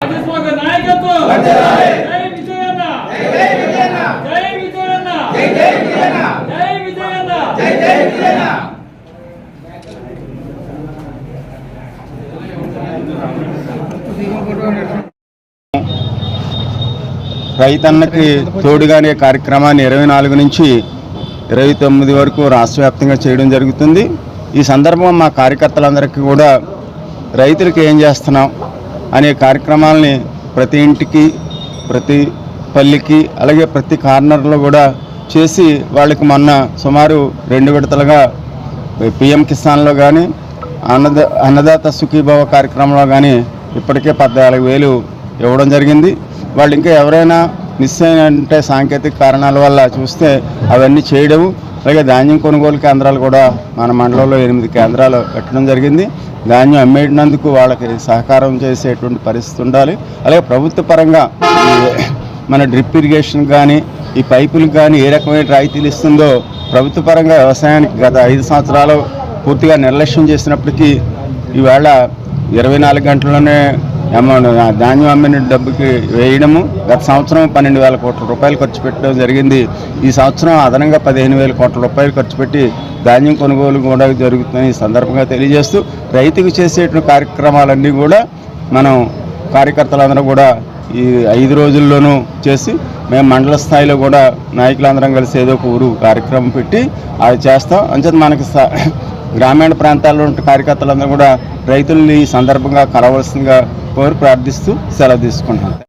రాజస్వాగ నాయకత్వం! జై విజయన్న! జై విజయన్న! జై విజయన్న! జై విజయన్న! రైతన్నకి తోడుగానే కార్యక్రమాన్ని ఇరవై నాలుగు నుంచి ఇరవై తొమ్మిది వరకు రాష్ట్ర వ్యాప్తంగా చేయడం జరుగుతుంది. ఈ సందర్భం మా కార్యకర్తలందరికీ కూడా రైతులకు ఏం చేస్తున్నాం? అనే కార్యక్రమాలని ప్రతి ఇంటికి ప్రతి పల్లికి అలాగే ప్రతి కార్నర్లో కూడా చేసి వాళ్ళకి మొన్న సుమారు రెండు విడతలుగా పిఎం కిసాన్లో కానీ అన్నద అన్నదాత సుఖీభావ కార్యక్రమంలో కానీ ఇప్పటికే పద్నాలుగు వేలు ఇవ్వడం జరిగింది. వాళ్ళు ఇంకా ఎవరైనా మిస్ అయినంటే సాంకేతిక కారణాల వల్ల చూస్తే అవన్నీ చేయడం అలాగే ధాన్యం కొనుగోలు కేంద్రాలు కూడా మన మండలంలో ఎనిమిది కేంద్రాలు పెట్టడం జరిగింది. ధాన్యం అమ్మేటినందుకు వాళ్ళకి సహకారం చేసేటువంటి పరిస్థితి ఉండాలి. అలాగే ప్రభుత్వ పరంగా మన డ్రిప్ ఇరిగేషన్ కానీ ఈ పైపులకు కానీ ఏ రకమైన రాయితీలు ఇస్తుందో ప్రభుత్వ పరంగా వ్యవసాయానికి గత ఐదు సంవత్సరాలు పూర్తిగా నిర్లక్ష్యం చేసినప్పటికీ ఈవేళ ఇరవై నాలుగు గంటల్లోనే అమౌంట్ ధాన్యం అమ్మిన డబ్బుకి వేయడము గత సంవత్సరం పన్నెండు వేల కోట్ల రూపాయలు ఖర్చు పెట్టడం జరిగింది. ఈ సంవత్సరం అదనంగా పదిహేను వేల కోట్ల రూపాయలు ఖర్చు పెట్టి ధాన్యం కొనుగోలు కూడా జరుగుతుందని సందర్భంగా తెలియజేస్తూ రైతుకు చేసేటువంటి కార్యక్రమాలన్నీ కూడా మనం కార్యకర్తలందరూ కూడా ఈ ఐదు రోజుల్లోనూ చేసి మేము మండల స్థాయిలో కూడా నాయకులందరం కలిసి ఏదో ఒక ఊరు కార్యక్రమం పెట్టి అది చేస్తాం. అంచేత మనకి గ్రామీణ ప్రాంతాల్లో ఉన్న కార్యకర్తలందరూ కూడా రైతుల్ని ఈ సందర్భంగా కలవలసిందిగా కోరి ప్రార్థిస్తూ సెలవు తీసుకుంటున్నాను